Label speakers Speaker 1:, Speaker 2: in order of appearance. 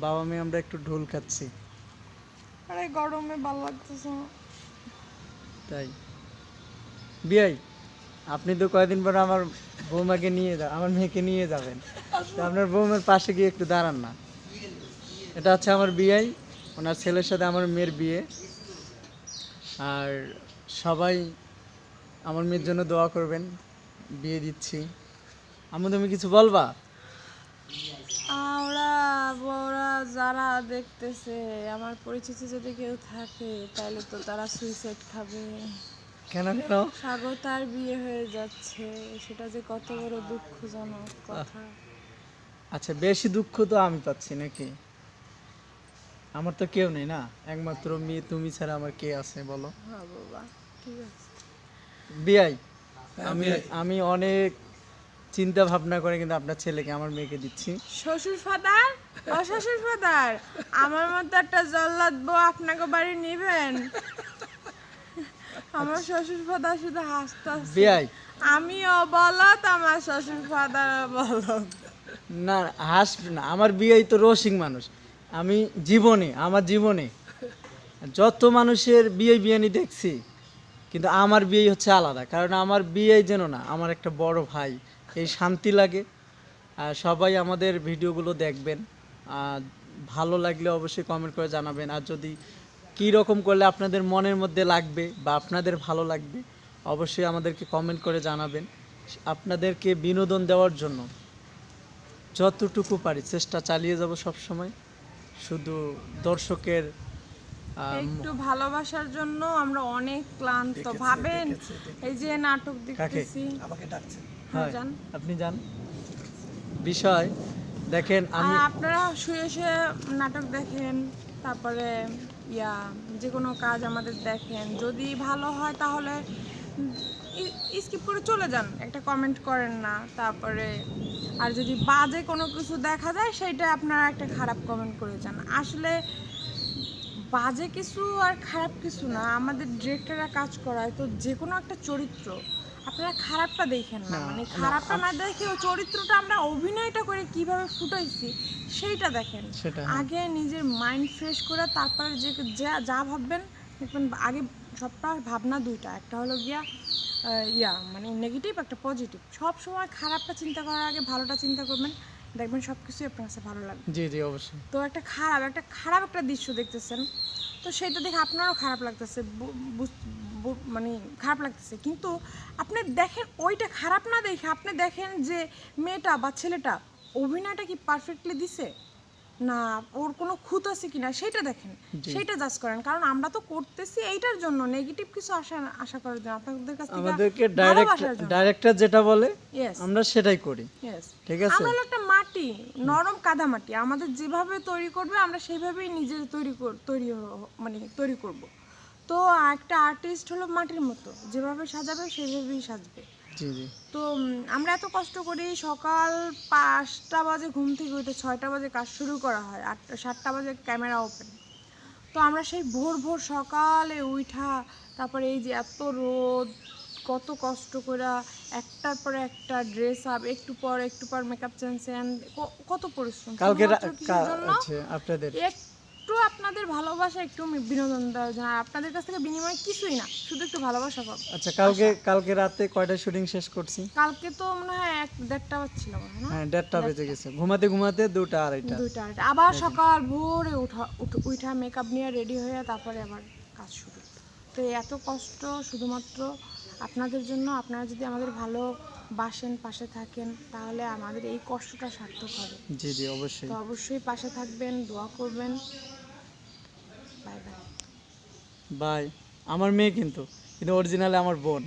Speaker 1: বাবা মেয়ে আমরা একটু ঢোল খাচ্ছি।
Speaker 2: আরে গরমে ভালো লাগতেছে না।
Speaker 1: তাই। বিয়াই আপনি তো কয়দিন পর আমার বৌমাকে নিয়ে যা আমার মেয়েকে নিয়ে যাবেন। তো আপনার বৌমার পাশে গিয়ে একটু দাঁড়ান না। এটা হচ্ছে আমার বিয়াই ওনার ছেলের সাথে আমার মেয়ের বিয়ে। আর সবাই আমার মেয়ের জন্য দোয়া করবেন। বিয়ে দিচ্ছি। আমি তুমি কিছু বলবা?
Speaker 2: আমরা বড়রা যারা দেখতেছে আমার পরিচিত যদি কেউ থাকে তাহলে তো তারা সুইসাইড খাবে।
Speaker 1: কেন কেন?
Speaker 2: স্বাগতার বিয়ে হয়ে যাচ্ছে সেটা যে কত বড় দুঃখজনক কথা।
Speaker 1: আচ্ছা বেশি দুঃখ তো আমি পাচ্ছি নাকি? আমার তো কেউ নেই না একমাত্র মেয়ে তুমি ছাড়া আমার কে আছে বলো।
Speaker 2: হ্যাঁ বাবা ঠিক আছে।
Speaker 1: বিয়াই আমি আমি অনেক চিন্তা ভাবনা করে কিন্তু আপনার ছেলেকে আমার মেয়েকে দিচ্ছি।
Speaker 2: শ্বশুর ফাদার? ও শ্বশুর ফাদার? আমার মতো একটা জল্লাদ বউ আপনাকে বাড়ি নিবেন? আমার শ্বশুর ফাদার শুধু হাসতে
Speaker 1: বিয়াই।
Speaker 2: আমিও বলত আমার শ্বশুর ফাদার বলত
Speaker 1: না হাসবে না আমার বিয়াই তো রসিক মানুষ। আমি জীবনে আমার জীবনে যত মানুষের বিয়ে বিয়ানি দেখছি কিন্তু আমার বিয়ে হচ্ছে আলাদা। কারণ আমার বিয়ে যেন না আমার একটা বড় ভাই এই শান্তি লাগে। আর সবাই আমাদের ভিডিওগুলো দেখবেন। আর ভালো লাগলে অবশ্যই কমেন্ট করে জানাবেন। আর যদি কী রকম করলে আপনাদের মনের মধ্যে লাগবে বা আপনাদের ভালো লাগবে অবশ্যই আমাদেরকে কমেন্ট করে জানাবেন। আপনাদেরকে বিনোদন দেওয়ার জন্য যতটুকু পারি চেষ্টা চালিয়ে যাব সব সময় শুধু দর্শকের
Speaker 2: একটু ভালোবাসার জন্য আমরা অনেক ক্লান্ত। ভাবেন? এই যে নাটক দেখতেছি। হয়, যান।
Speaker 1: আপনি যান। বিষয় দেখেন আমি
Speaker 2: আপনারা শুয়ে শুয়ে নাটক দেখেন তারপরে ইয়া যে কোনো কাজ আমাদের দেখেন। যদি ভালো হয় তাহলে স্কিপ করে চলে যান একটা কমেন্ট করেন না। তারপরে আর যদি বাজে কোনো কিছু দেখা যায় সেটা আপনারা একটা খারাপ কমেন্ট করে যান। আসলে বাজে কিছু আর খারাপ কিছু না। আমাদের ডিরেক্টররা কাজ করায়। তো যে কোনো একটা চরিত্র আপনারা খারাপটা দেখেন না। মানে খারাপটা না দেখে ওই চরিত্রটা আমরা অভিনয়টা করে কীভাবে ফুটাইছি সেইটা দেখেন।
Speaker 1: সেটা
Speaker 2: আগে নিজের মাইন্ড ফ্রেশ করে তারপরে যে যা যা ভাববেন দেখবেন আগে সবটা ভাবনা দুইটা। একটা হলো গিয়া ইয়া মানে নেগেটিভ একটা পজিটিভ সব সময় খারাপটা চিন্তা করার আগে ভালোটা চিন্তা করবেন দেখবেন সব কিছুই আপনার কাছে ভালো লাগবে।
Speaker 1: জি জি অবশ্যই।
Speaker 2: তো একটা খারাপ একটা খারাপ একটা দৃশ্য দেখতেছেন তো সেটা দেখে আপনারও খারাপ লাগতেছে। মানে খারাপ লাগতেছে। কিন্তু আপনি দেখেন ওইটা খারাপ না দেখে আপনি দেখেন যে মেয়েটা বা ছেলেটা অভিনয়টা কি পারফেক্টলি দিছে? না ওর কোনো খুঁত আছে কিনা সেটা দেখেন। সেটা জাজ করেন। কারণ আমরা তো করতেছি এইটার জন্য। নেগেটিভ কিছু আশা আশা করার জন্য। আপনাদের কাছ থেকে
Speaker 1: আমাদেরকে ডাইরেক্ট ডাইরেক্টর যেটা বলে আমরা সেটাই করি। ঠিক আছে?
Speaker 2: আমরা একটা মাটি নরম কাদা মাটি। আমাদের যেভাবে তৈরি করবে আমরা সেইভাবেই নিজে তৈরি তৈরি মানে তৈরি করব। তো একটা আর্টিস্ট হলো মাটির মতো। যেভাবে সাজাবে সেভাবেই সাজবে।
Speaker 1: জি জি।
Speaker 2: তো আমরা এত কষ্ট করি সকাল পাঁচটা বাজে ঘুম থেকে উঠে ছয়টা বাজে কাজ শুরু করা হয় আটটা সাতটা বাজে ক্যামেরা ওপেন। তো আমরা সেই ভোর ভোর সকালে উঠা তারপরে এই যে এত রোদ কত কষ্ট করে একটার পরে একটা ড্রেস আপ একটু পর একটু পর মেকআপ চেঞ্জ কত পরিশ্রম।
Speaker 1: কালকে রা-
Speaker 2: শুধুমাত্র
Speaker 1: আচ্ছা
Speaker 2: একটু আপনাদের ভালোবাসা একটু বিনোদন দেওয়ার জন্য। আর আপনাদের কাছ থেকে বিনিময় কিছুই না শুধু একটু ভালোবাসা পাবো
Speaker 1: আচ্ছা কালকে কালকে রাতে কয়টা শুটিং শেষ করছি?
Speaker 2: কালকে তো মনে হয় এক দেড়টা বাজছিল মনে হয়
Speaker 1: হ্যাঁ দেড়টা বেজে গেছে। ঘুমাতে ঘুমাতে দুটা আড়াইটা।
Speaker 2: দুইটা আড়াইটা। আবার সকাল ভোরে উঠা উঠ- উঠা মেকআপ নিয়ে রেডি হয়ে তারপরে আবার কাজ শুরু। তো এত কষ্ট শুধুমাত্র আপনাদের জন্য। আপনারা যদি আমাদের ভালো বাসেন পাশে থাকেন তাহলে আমাদের এই কষ্টটা সার্থক হবে।
Speaker 1: জি জি অবশ্যই।
Speaker 2: তো অবশ্যই পাশে থাকবেন দোয়া করবেন।
Speaker 1: বাই আমার মেয়ে কিন্তু কিন্তু অরিজিনালে আমার বোন।